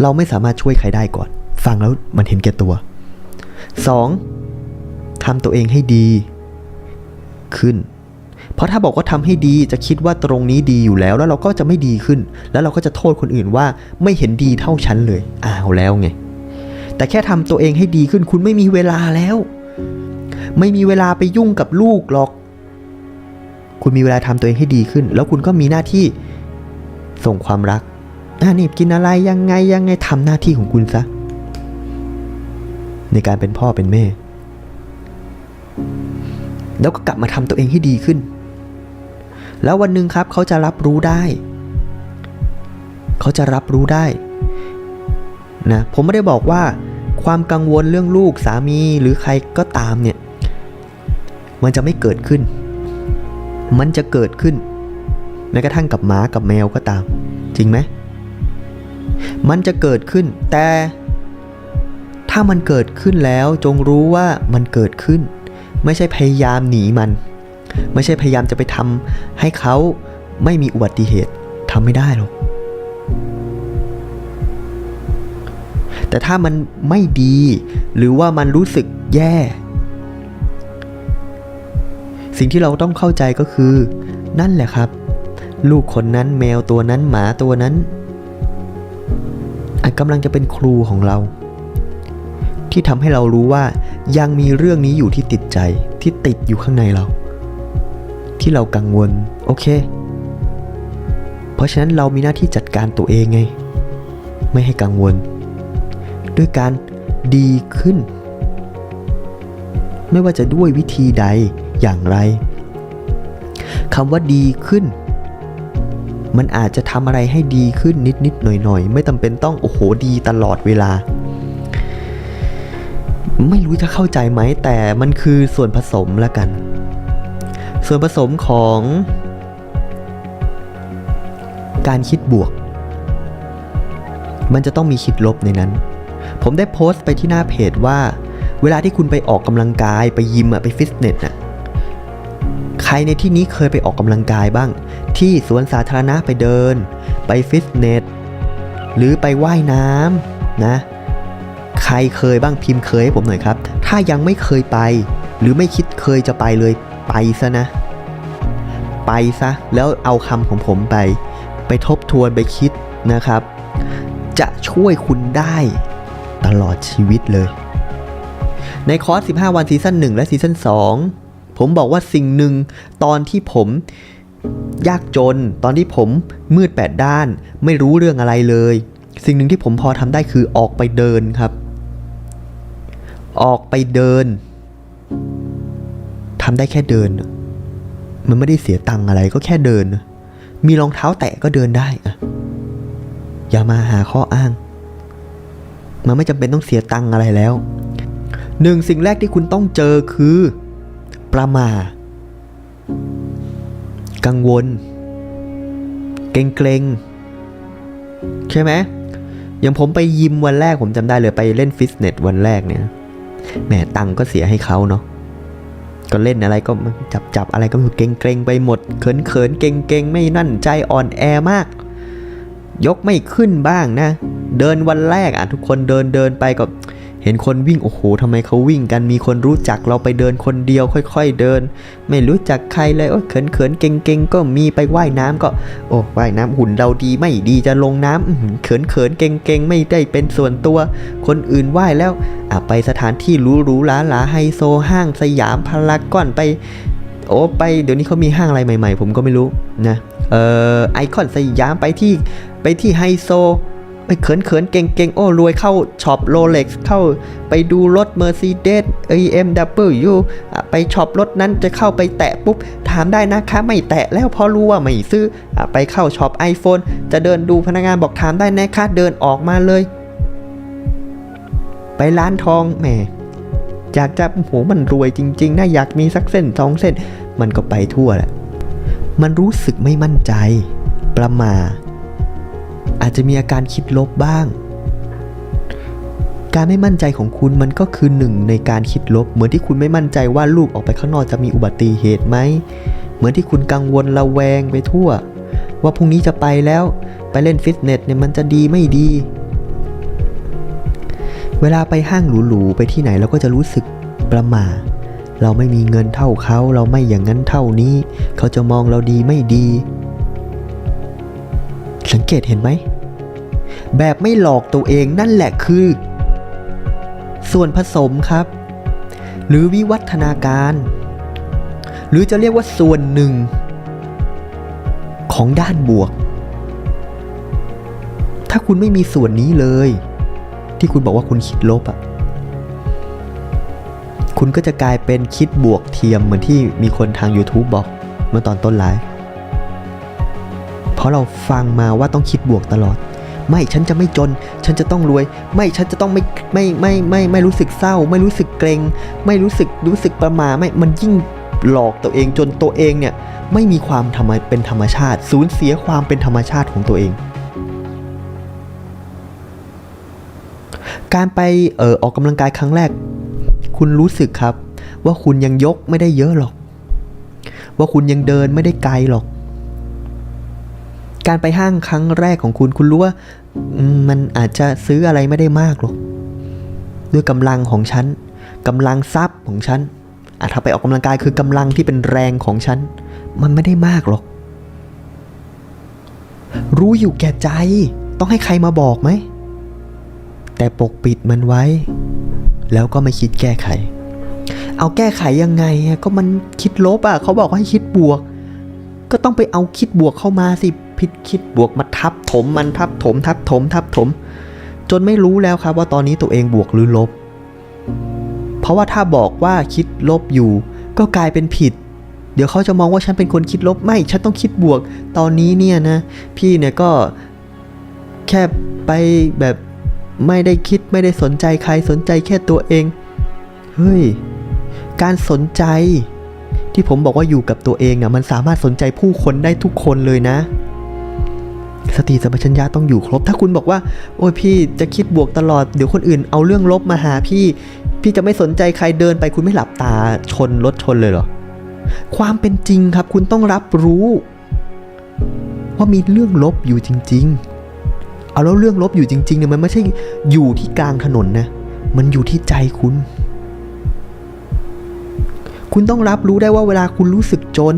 เราไม่สามารถช่วยใครได้ก่อน ฟังแล้วมันเห็นแก่ตัว 2. ทำตัวเองให้ดี ขึ้น เพราะถ้าบอกว่าทำให้ดีจะคิดว่าตรงนี้ดีอยู่แล้ว แล้วเราก็จะไม่ดีขึ้น แล้วเราก็จะโทษคนอื่นว่าไม่เห็นดีเท่าฉันเลยอ้าวแล้วไง แต่แค่ทำตัวเองให้ดีขึ้น คุณไม่มีเวลาแล้ว ไม่มีเวลาไปยุ่งกับลูกหรอก คุณมีเวลาทำตัวเองให้ดีขึ้น แล้วคุณก็มีหน้าที่ส่งความรัก อานี่กินอะไรยังไงยังไงทำหน้าที่ของคุณซะ ในการเป็นพ่อเป็นแม่ แล้วก็กลับมาทำตัวเองให้ดีขึ้น แล้ววันหนึ่งครับเขาจะรับรู้ได้ เขาจะรับรู้ได้นะผมไม่ได้บอกว่าความกังวลเรื่องลูกสามีหรือใครก็ตามเนี่ย มันจะไม่เกิดขึ้น มันจะเกิดขึ้นแม้กระทั่งกับหมากับแมวก็ตาม จริงไหม มันจะเกิดขึ้นแต่ ถ้ามันเกิดขึ้นแล้วจงรู้ว่ามันเกิดขึ้น ไม่ใช่พยายามหนีมัน ไม่ใช่พยายามจะไปทำให้เขาไม่มีอุบัติเหตุทำไม่ได้หรอกแต่ถ้ามันไม่ดี หรือว่ามันรู้สึกแย่ สิ่งที่เราต้องเข้าใจก็คือ นั่นแหละครับ ลูกคนนั้นแมวตัวนั้นหมาตัวนั้น อาจกำลังจะเป็นครูของเรา ที่ทำให้เรารู้ว่ายังมีเรื่องนี้อยู่ที่ติดใจที่ติดอยู่ข้างในเรา ที่เรากังวล โอเค เพราะฉะนั้นเรามีหน้าที่จัดการตัวเองไง ไม่ให้กังวล ด้วยการดีขึ้น ไม่ว่าจะด้วยวิธีใดอย่างไรคำว่าดีขึ้น มันอาจจะทำอะไรให้ดีขึ้นนิดนิดหน่อยหน่อยๆ ไม่จำเป็นต้องโอ้โหดีตลอดเวลา ไม่รู้จะเข้าใจไหมแต่มันคือส่วนผสมละกัน ส่วนผสมของ การคิดบวก มันจะต้องมีคิดลบในนั้น ผมได้โพสต์ไปที่หน้าเพจว่า เวลาที่คุณไปออกกำลังกายไปยิมอะไปฟิตเนสอะใครในที่นี้เคยไปออกกำลังกายบ้าง ที่สวนสาธารณะไปเดิน ไปฟิตเนส หรือไปว่ายน้ำนะ ใครเคยบ้างพิมพ์เคยให้ผมหน่อยครับ ถ้ายังไม่เคยไป หรือไม่คิดเคยจะไปเลยไปซะนะ ไปซะ แล้วเอาคำของผมไป ไปทบทวนไปคิดนะครับ จะช่วยคุณได้ตลอดชีวิตเลย ในคอร์ส 15 วันซีซั่น1และซีซั่น2ผมบอกว่าสิ่งหนึ่งตอนที่ผม ยากจน ตอนที่ผมมืดแปดด้าน ไม่รู้เรื่องอะไรเลย สิ่งหนึ่งที่ผมพอทำได้คือออกไปเดินครับ ออกไปเดินทำได้แค่เดิน มันไม่ได้เสียตังค์อะไรก็แค่เดิน มีรองเท้าแตะก็เดินได้อะอย่ามาหาข้ออ้าง มันไม่จำเป็นต้องเสียตังค์อะไรแล้ว หนึ่งสิ่งแรกที่คุณต้องเจอคือ ประมา กังวล เกรงเกรงใช่ไหมอย่างผมไปยิมวันแรกผมจำได้เลยไปเล่นฟิตเนสวันแรกเนี่ยแหมตังก็เสียให้เขาเนาะก็เล่นอะไรก็จับจับอะไรก็เกรงเกรงไปหมด เขินเขินเกรงเกรงไม่นั่นใจอ่อนแอมาก ยกไม่ขึ้นบ้างนะ เดินวันแรกอะทุกคนเดินเดินไปก็ เห็นคนวิ่งโอ้โหทำไมเขาวิ่งกันมีคนรู้จักเราไปเดินคนเดียวค่อย ๆ เดิน ไม่รู้จักใครเลยโอ้เขินเขินๆเก่งเก่งๆก็มีไปว่ายน้ำก็ โอ้ว่ายน้ำหุ่นเราดีไม่ดีจะลงน้ำอื้อหือเขินเขินๆเก่งเก่งๆไม่ได้เป็นส่วนตัว คนอื่นว่ายแล้วอะไปสถานที่หรูหรูหราหราไฮโซห้างสยามพารากอนไป โอ้ไปเดี๋ยวนี้เขามีห้างอะไรใหม่ ๆ ผมก็ไม่รู้นะเอ่อไอคอนสยามไปที่ไปที่ไฮโซ ไปเขินเขินๆเก่งเก่งๆโอ้รวยเข้าช็อปโรเล็กเข้าไปดูรถ Mercedes AMW อะไปช็อปรถนั้นจะเข้าไปแตะปุ๊บ ถามได้นะคะไม่แตะแล้วเพราะรู้ว่าไม่ซื้ออไปเข้าช็อป iPhone จะเดินดูพนักงานบอกถามได้นะคะเดินออกมาเลย ไปร้านทองแหมอยากจะโหมันรวยจริงๆนะอยากมีสักเส้นสองเส้น มันก็ไปทั่วแหละมันรู้สึกไม่มั่นใจ ประมา อาจจะมีอาการคิดลบบ้าง การไม่มั่นใจของคุณมันก็คือหนึ่งในการคิดลบ เหมือนที่คุณไม่มั่นใจว่าลูกออกไปข้างนอกจะมีอุบัติเหตุไหม เหมือนที่คุณกังวลระแวงไปทั่ว ว่าพรุ่งนี้จะไปแล้วไปเล่นฟิตเนสเนี่ยมันจะดีไม่ดี เวลาไปห้างหรูๆไปที่ไหนเราก็จะรู้สึกประหม่าเราไม่มีเงินเท่าเขา เราไม่อย่างนั้นเท่านี้ เขาจะมองเราดีไม่ดี สังเกตเห็นไหม แบบไม่หลอกตัวเองนั่นแหละคือ ส่วนผสมครับ หรือวิวัฒนาการ หรือจะเรียกว่าส่วนหนึ่ง ของด้านบวก ถ้าคุณไม่มีส่วนนี้เลย ที่คุณบอกว่าคุณคิดลบอะคุณก็จะกลายเป็นคิดบวกเทียมเหมือนที่มีคนทาง YouTube บอกเมื่อตอนต้นไลฟ์ ราะเราฟังมาว่าต้องคิดบวกตลอด ไม่ฉันจะไม่จน ฉันจะต้องรวย ไม่ฉันจะต้องไม่ไม่ไม่ไม่ไม่รู้สึกเศร้า ไม่รู้สึกเกรง ไม่รู้สึกรู้สึกประมาไม่มันยิ่งหลอกตัวเองจนตัวเองเนี่ยไม่มีความธรรมเป็นธรรมชาติ สูญเสียความเป็นธรรมชาติของตัวเอง การไปเออออกกำลังกายครั้งแรก คุณรู้สึกครับ ว่าคุณยังยกไม่ได้เยอะหรอก ว่าคุณยังเดินไม่ได้ไกลหรอก การไปห้างครั้งแรกของคุณ คุณรู้ว่ามันอาจจะซื้ออะไรไม่ได้มากหรอก ด้วยกำลังของฉันกำลังทรัพย์ของฉันอะถ้าไปออกกำลังกายคือกำลังที่เป็นแรงของฉัน มันไม่ได้มากหรอก รู้อยู่แก่ใจ ต้องให้ใครมาบอกไหม แต่ปกปิดมันไว้ แล้วก็ไม่คิดแก้ไข เอาแก้ไขยังไงก็มันคิดลบอะ เขาบอกให้คิดบวก ก็ต้องไปเอาคิดบวกเข้ามาสิ พิดคิดบวกมาทับถมมันทับถม ทับถม ทับถม จนไม่รู้แล้วครับว่าตอนนี้ตัวเองบวกหรือลบ เพราะว่าถ้าบอกว่าคิดลบอยู่ ก็กลายเป็นผิด เดี๋ยวเขาจะมองว่าฉันเป็นคนคิดลบไม่ ฉันต้องคิดบวก ตอนนี้เนี่ยนะ พี่เนี่ยก็แค่ไปแบบไม่ได้คิดไม่ได้สนใจใครสนใจแค่ตัวเอง เฮ้ย การสนใจที่ผมบอกว่าอยู่กับตัวเองอะมันสามารถสนใจผู้คนได้ทุกคนเลยนะ สติสัมปชัญญะต้องอยู่ครบ ถ้าคุณบอกว่า โอ้ยพี่จะคิดบวกตลอด เดี๋ยวคนอื่นเอาเรื่องลบมาหาพี่ พี่จะไม่สนใจใครเดินไปคุณไม่หลับตาชนรถชนเลยเหรอ ความเป็นจริงครับ คุณต้องรับรู้ ว่ามีเรื่องลบอยู่จริง ๆ เอาแล้วเรื่องลบอยู่จริงๆเนี่ยมันไม่ใช่อยู่ที่กลางถนนนะ มันอยู่ที่ใจคุณ คุณต้องรับรู้ได้ว่าเวลาคุณรู้สึกจน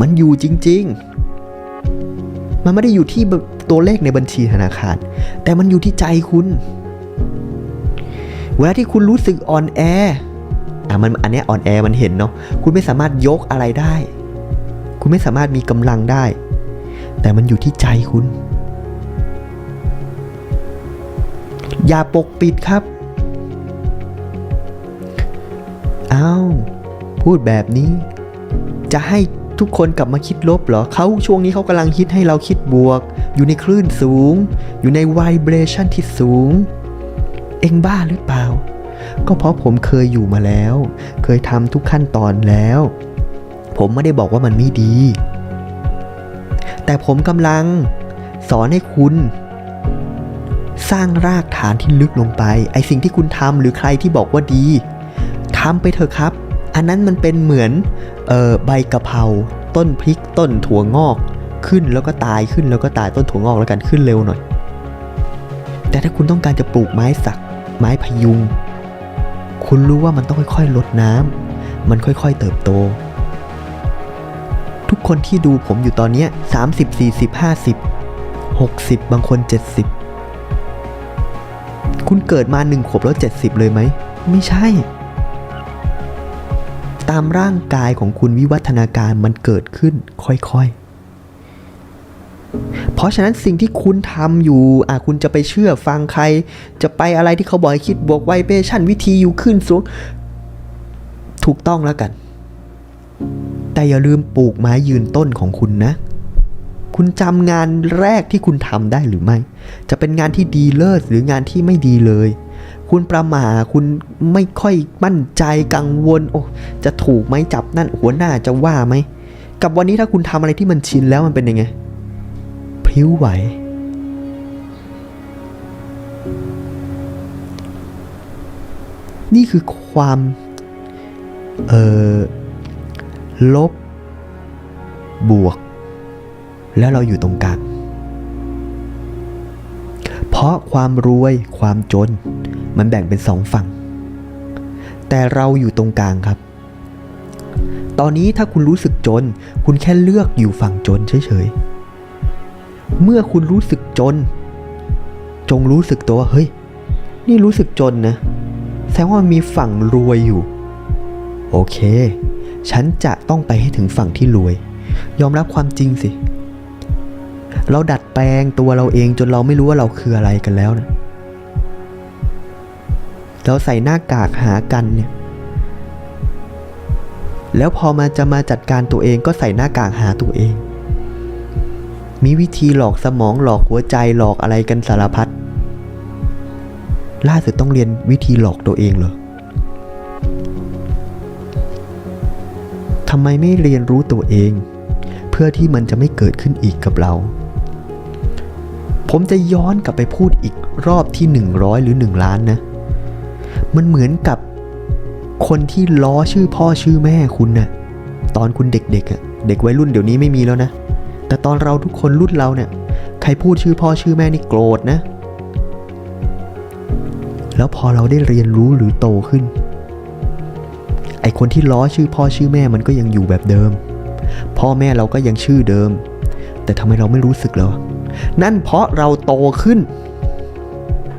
มันอยู่จริง ๆ มันไม่ได้อยู่ที่ตัวเลขในบัญชีธนาคาร แต่มันอยู่ที่ใจคุณ เวลาที่คุณรู้สึกอ่อนแออะมันอันนี้อ่อนแอมันเห็นเนาะคุณไม่สามารถยกอะไรได้ คุณไม่สามารถมีกำลังได้ แต่มันอยู่ที่ใจคุณ อย่าปกปิดครับอ้าวพูดแบบนี้ จะให้ ทุกคนกลับมาคิดลบเหรอเขาช่วงนี้เขากำลังคิดให้เราคิดบวก อยู่ในคลื่นสูง อยู่ในไวเบรชันที่สูง เองบ้าหรือเปล่า ก็เพราะผมเคยอยู่มาแล้ว เคยทำทุกขั้นตอนแล้ว ผมไม่ได้บอกว่ามันไม่ดี แต่ผมกำลังสอนให้คุณสร้างรากฐานที่ลึกลงไป ไอสิ่งที่คุณทำหรือใครที่บอกว่าดีทำไปเถอะครับ อันนั้นมันเป็นเหมือนออใบกะเพราต้นพริกต้นถั่วงอก ขึ้นแล้วก็ตายขึ้นแล้วก็ตายต้นถั่วงอกแล้วกันขึ้นเร็วหน่อย แต่ถ้าคุณต้องการจะปลูกไม้สัก ไม้พยุง คุณรู้ว่ามันต้องค่อยๆลดน้ำมันค่อยๆเติบโต ทุกคนที่ดูผมอยู่ตอนนี้30 40 50 60 บางคน 70 คุณเกิดมาหนึ่งขวบแล้ว 70 เลยไหม ไม่ใช่ ตามร่างกายของคุณวิวัฒนาการมันเกิดขึ้นค่อยๆ เพราะฉะนั้นสิ่งที่คุณทำอยู่อะคุณจะไปเชื่อฟังใคร จะไปอะไรที่เขาบอกให้คิดบวกไวเบชั่นวิธีอยู่ขึ้นสูงถูกต้องแล้วกัน แต่อย่าลืมปลูกไม้ยืนต้นของคุณนะคุณจำงานแรกที่คุณทำได้หรือไม่ จะเป็นงานที่ดีเลิศหรืองานที่ไม่ดีเลย คุณประหมาคุณไม่ค่อยมั่นใจกังวล โอ้จะถูกไหมจับนั่นหัวหน้าจะว่าไหม กับวันนี้ถ้าคุณทำอะไรที่มันชินแล้วมันเป็นยังไงพริ้วไหว นี่คือความ เอ่อ ลบ บวก แล้วเราอยู่ตรงกลางเพราะความรวยความจน มันแบ่งเป็นสองฝั่ง แต่เราอยู่ตรงกลางครับ ตอนนี้ถ้าคุณรู้สึกจน คุณแค่เลือกอยู่ฝั่งจนเฉยๆ เมื่อคุณรู้สึกจน จงรู้สึกตัวว่าเฮ้ย นี่รู้สึกจนนะ แสดงว่ามันมีฝั่งรวยอยู่ โอเค ฉันจะต้องไปให้ถึงฝั่งที่รวย ยอมรับความจริงสิ เราดัดแปลงตัวเราเองจนเราไม่รู้ว่าเราคืออะไรกันแล้วนะ เราใส่หน้ากากหากันเนี่ยแล้วพอมาจะมาจัดการตัวเองก็ใส่หน้ากากหาตัวเอง มีวิธีหลอกสมองหลอกหัวใจหลอกอะไรกันสารพัดล่าสุดต้องเรียนวิธีหลอกตัวเองเหรอทำไมไม่เรียนรู้ตัวเอง เพื่อที่มันจะไม่เกิดขึ้นอีกกับเรา ผมจะย้อนกลับไปพูดอีกรอบที่ 100 หรือ 1 ล้านนะ มันเหมือนกับคนที่ล้อชื่อพ่อชื่อแม่คุณนะ่ะตอนคุณเด็กๆอะ่ะเด็กวัยรุ่นเดี๋ยวนี้ไม่มีแล้วนะ แต่ตอนเราทุกคนรุ่นเราเนี่ย ใครพูดชื่อพ่อชื่อแม่นี่โกรธนะ แล้วพอเราได้เรียนรู้หรือโตขึ้น ไอคนที่ล้อชื่อพ่อชื่อแม่มันก็ยังอยู่แบบเดิม พ่อแม่เราก็ยังชื่อเดิม แต่ทำไมเราไม่รู้สึกเหรอนั่นเพราะเราโตขึ้น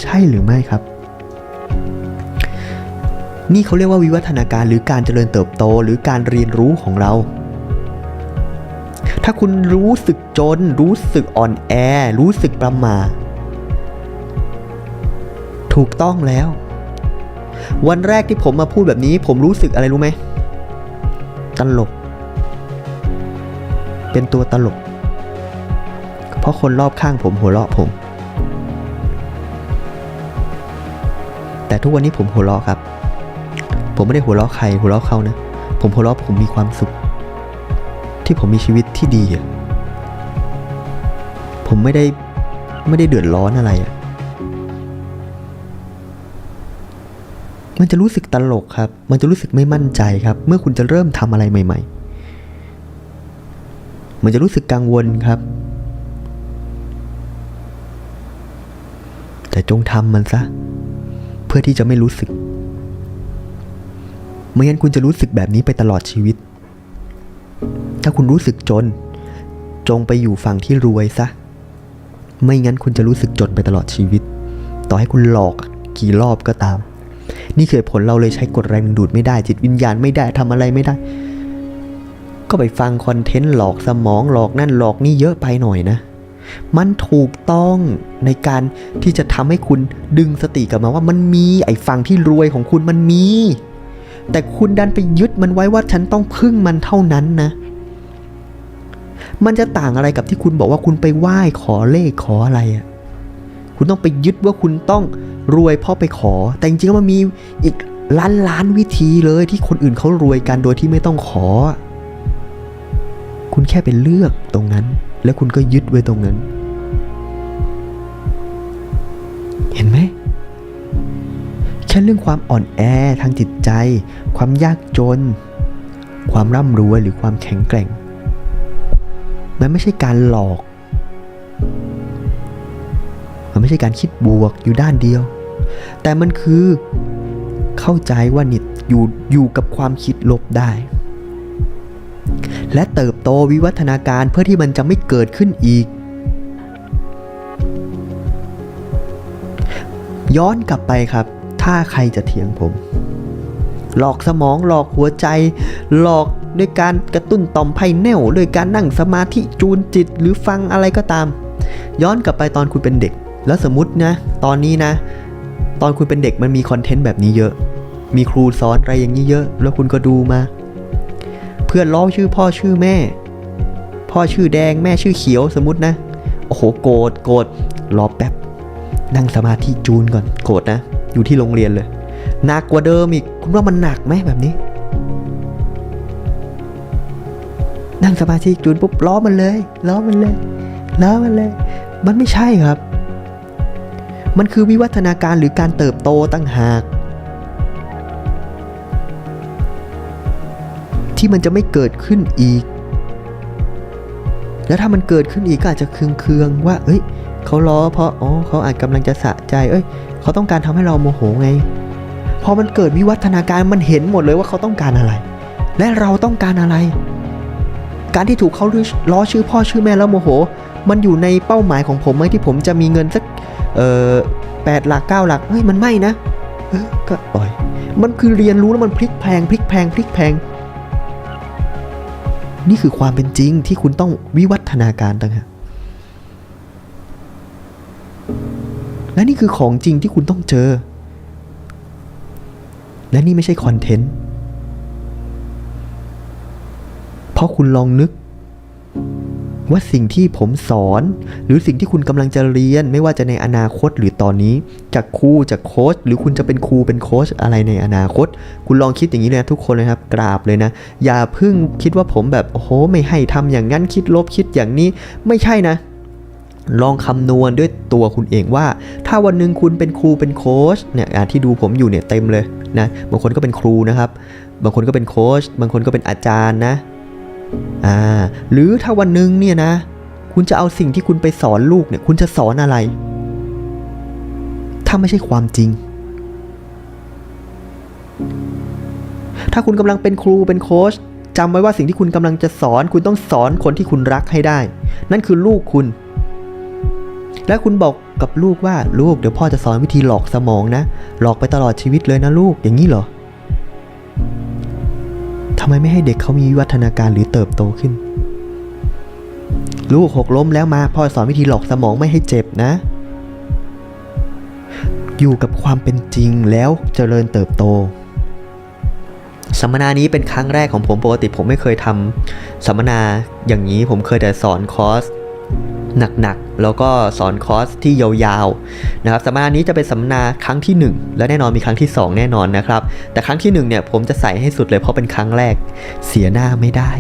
ใช่หรือไม่ครับ นี่เขาเรียกว่าวิวัฒนาการหรือการเจริญเติบโตหรือการเรียนรู้ของเรา ถ้าคุณรู้สึกจน รู้สึกอ่อนแอ รู้สึกประมาถูกต้องแล้ว วันแรกที่ผมมาพูดแบบนี้ ผมรู้สึกอะไรรู้ไหมตลก เป็นตัวตลก เพราะคนรอบข้างผมหัวเราะผม แต่ทุกวันนี้ผมหัวเราะครับ ผมไม่ได้หัวเราะใครหัวเราะเขานะ ผมหัวเราะผมมีความสุข ที่ผมมีชีวิตที่ดีอะผมไม่ได้ไม่ได้เดือดร้อนอะไรอะมันจะรู้สึกตลกครับ มันจะรู้สึกไม่มั่นใจครับ เมื่อคุณจะเริ่มทำอะไรใหม่ ๆ มันจะรู้สึกกังวลครับ แต่จงทำมันซะ เพื่อที่จะไม่รู้สึก ไม่งั้นคุณจะรู้สึกแบบนี้ไปตลอดชีวิต ถ้าคุณรู้สึกจน จงไปอยู่ฝั่งที่รวยซะ ไม่งั้นคุณจะรู้สึกจนไปตลอดชีวิต ต่อให้คุณหลอกกี่รอบก็ตาม นี่คือเหตุผลเราเลยใช้กฎแรงดึงดูดไม่ได้ จิตวิญญาณไม่ได้ทำอะไรไม่ได้ ก็ไปฟังคอนเทนต์หลอกสมองหลอกนั่นหลอกนี่เยอะไปหน่อยนะมันถูกต้องในการที่จะทำให้คุณดึงสติกลับมาว่ามันมีไอ้ฝั่งที่รวยของคุณมันมี แต่คุณดันไปยึดมันไว้ว่าฉันต้องพึ่งมันเท่านั้นนะ มันจะต่างอะไรกับที่คุณบอกว่าคุณไปไหว้ขอเลขขออะไรอะ่ะ คุณต้องไปยึดว่าคุณต้องรวยเพราะไปขอ แต่จริงๆมันมีอีกล้านล้านวิธีเลยที่คนอื่นเขารวยกันโดยที่ไม่ต้องขอ คุณแค่ไปเลือกตรงนั้น แล้วคุณก็ยึดไว้ตรงนั้น เห็นไหม แค่เรื่องความอ่อนแอทางจิตใจ ความยากจน ความร่ำรวยหรือความแข็งแกร่ง มันไม่ใช่การหลอก มันไม่ใช่การคิดบวกอยู่ด้านเดียว แต่มันคือเข้าใจว่านิดอยู่อยู่กับความคิดลบได้ และเติบโตวิวัฒนาการเพื่อที่มันจะไม่เกิดขึ้นอีกย้อนกลับไปครับ ถ้าใครจะเถียงผม หลอกสมองหลอกหัวใจ หลอกด้วยการกระตุ้นต่อมไพแนลด้วยการนั่งสมาธิจูนจิตหรือฟังอะไรก็ตาม ย้อนกลับไปตอนคุณเป็นเด็ก แล้วสมมตินะ ตอนนี้นะ ตอนคุณเป็นเด็กมันมีคอนเทนต์แบบนี้เยอะ มีครูสอนอะไรอย่างนี้เยอะ แล้วคุณก็ดูมา เพื่อนล้อชื่อพ่อชื่อแม่ พ่อชื่อแดงแม่ชื่อเขียวสมมตินะ โอ้โหโกรธโกรธรอแป๊บนั่งสมาธิจูนก่อนโกรธนะ อยู่ที่โรงเรียนเลยหนักกว่าเดิมอีกคุณว่ามันหนักไหมแบบนี้ นั่งสมาธิจูนปุ๊บล้อมันเลยล้อมันเลยล้อมันเลย มันไม่ใช่ครับ มันคือวิวัฒนาการหรือการเติบโตตั้งหาก ที่มันจะไม่เกิดขึ้นอีก แล้วถ้ามันเกิดขึ้นอีกก็อาจจะเคืองๆว่า เอ้ยเขาล้อเพราะอ๋อเขาอาจกำลังจะสะใจ เอ้ย เขาต้องการทำให้เราโมโหไง พอมันเกิดวิวัฒนาการมันเห็นหมดเลยว่าเขาต้องการอะไร และเราต้องการอะไร การที่ถูกเขาล้อชื่อพ่อชื่อแม่แล้วโมโห มันอยู่ในเป้าหมายของผมไหมที่ผมจะมีเงินสักเออแปดหลักเก้าหลักเฮ้ยมันไม่นะเออก็ปล่อย มันคือเรียนรู้แล้วมันพลิกแพงพลิกแพงพลิกแพงนี่คือความเป็นจริงที่คุณต้องวิวัฒนาการต่างหาก และนี่คือของจริงที่คุณต้องเจอ และนี่ไม่ใช่คอนเทนต์ เพราะคุณลองนึก ว่าสิ่งที่ผมสอน หรือสิ่งที่คุณกำลังจะเรียน ไม่ว่าจะในอนาคตหรือตอนนี้ จากครูจากโค้ชหรือคุณจะเป็นครูเป็นโค้ชอะไรในอนาคต คุณลองคิดอย่างนี้เลยนะทุกคนเลยครับ กราบเลยนะ อย่าเพิ่งคิดว่าผมแบบโอ้โหไม่ให้ทำอย่างนั้นคิดลบคิดอย่างนี้ไม่ใช่นะ ลองคำนวณด้วยตัวคุณเองว่า ถ้าวันหนึ่งคุณเป็นครูเป็นโค้ชเนี่ยที่ดูผมอยู่เนี่ยเต็มเลยนะบางคนก็เป็นครูนะครับ บางคนก็เป็นโค้ชบางคนก็เป็นอาจารย์นะอ่าหรือถ้าวันหนึ่งเนี่ยนะ คุณจะเอาสิ่งที่คุณไปสอนลูกเนี่ย คุณจะสอนอะไร ถ้าไม่ใช่ความจริง ถ้าคุณกำลังเป็นครูเป็นโค้ชจำไว้ว่าสิ่งที่คุณกำลังจะสอน คุณต้องสอนคนที่คุณรักให้ได้ นั่นคือลูกคุณ และคุณบอกกับลูกว่าลูกเดี๋ยวพ่อจะสอนวิธีหลอกสมองนะ หลอกไปตลอดชีวิตเลยนะลูกอย่างนี้เหรอทำไมไม่ให้เด็กเขามีวิวัฒนาการหรือเติบโตขึ้น ลูกหกล้มแล้วมาพ่อสอนวิธีหลอกสมองไม่ให้เจ็บนะ อยู่กับความเป็นจริงแล้วเจริญเติบโตสัมมนานี้เป็นครั้งแรกของผมปกติผมไม่เคยทำสัมมนาอย่างนี้ผมเคยแต่สอนคอร์ส หนักๆ แล้วก็สอนคอร์สที่ยาวๆนะครับสัมมนานี้จะเป็นสัมมนาครั้งที่ 1 และแน่นอนมีครั้งที่ 2 แน่นอนนะครับ แต่ครั้งที่1เนี่ยผมจะใส่ให้สุดเลยเพราะเป็นครั้งแรกเสียหน้าไม่ได้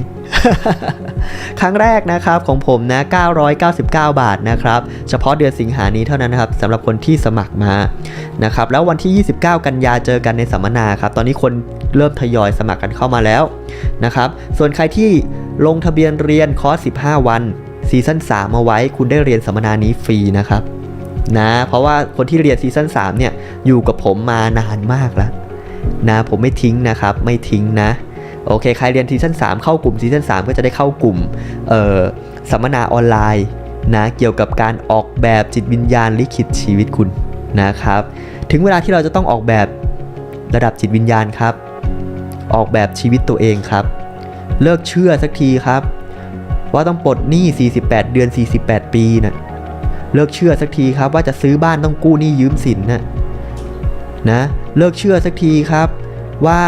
ครั้งแรกนะครับของผมนะ 999 บาทนะครับ เฉพาะเดือนสิงหานี้เท่านั้นนะครับสำหรับคนที่สมัครมานะครับแล้ววันที่ 29 กันยาเจอกันในสัมมนาครับตอนนี้คนเริ่มทยอยสมัครกันเข้ามาแล้วนะครับส่วนใครที่ลงทะเบียนเรียนคอร์ส 15 วัน ซีซั่น3มาไว้คุณได้เรียนสัมมนานี้ฟรีนะครับนะเพราะว่าคนที่เรียนซีซั่น3เนี่ยอยู่กับผมมานานมากแล้วนะผมไม่ทิ้งนะครับไม่ทิ้งนะโอเคใครเรียนซีซั่น3เข้ากลุ่มซีซั่น3ก็จะได้เข้ากลุ่มเอ่อสัมมนาออนไลน์นะเกี่ยวกับการออกแบบจิตวิญญาณลิขิตชีวิตคุณนะครับถึงเวลาที่เราจะต้องออกแบบระดับจิตวิญญาณครับ ออกแบบชีวิตตัวเองครับ เลิกเชื่อสักทีครับ ว่าต้องปลดหนี้ 48 เดือน 48 ปีนะเลิกเชื่อสักทีครับว่าจะซื้อบ้านต้องกู้หนี้ยืมสินนะนะเลิกเชื่อสักทีครับว่า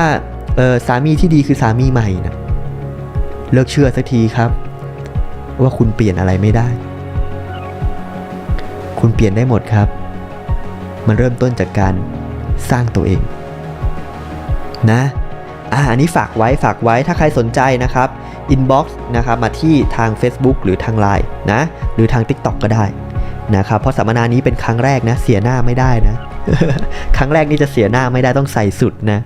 สามีที่ดีคือสามีใหม่นะเลิกเชื่อสักทีครับ ว่าคุณเปลี่ยนอะไรไม่ได้ คุณเปลี่ยนได้หมดครับ มันเริ่มต้นจากการสร้างตัวเอง นะอ่าอันนี้ฝากไว้ฝากไว้ถ้าใครสนใจนะครับินบ็อกซ์นะครับมาที่ทาง Facebook หรือทาง Line นะหรือทาง TikTok ก็ได้นะครับเพราะสัมมนานี้เป็นครั้งแรกนะเสียหน้าไม่ได้นะ ครั้งแรกนี่จะเสียหน้าไม่ได้ต้องใส่สุดนะ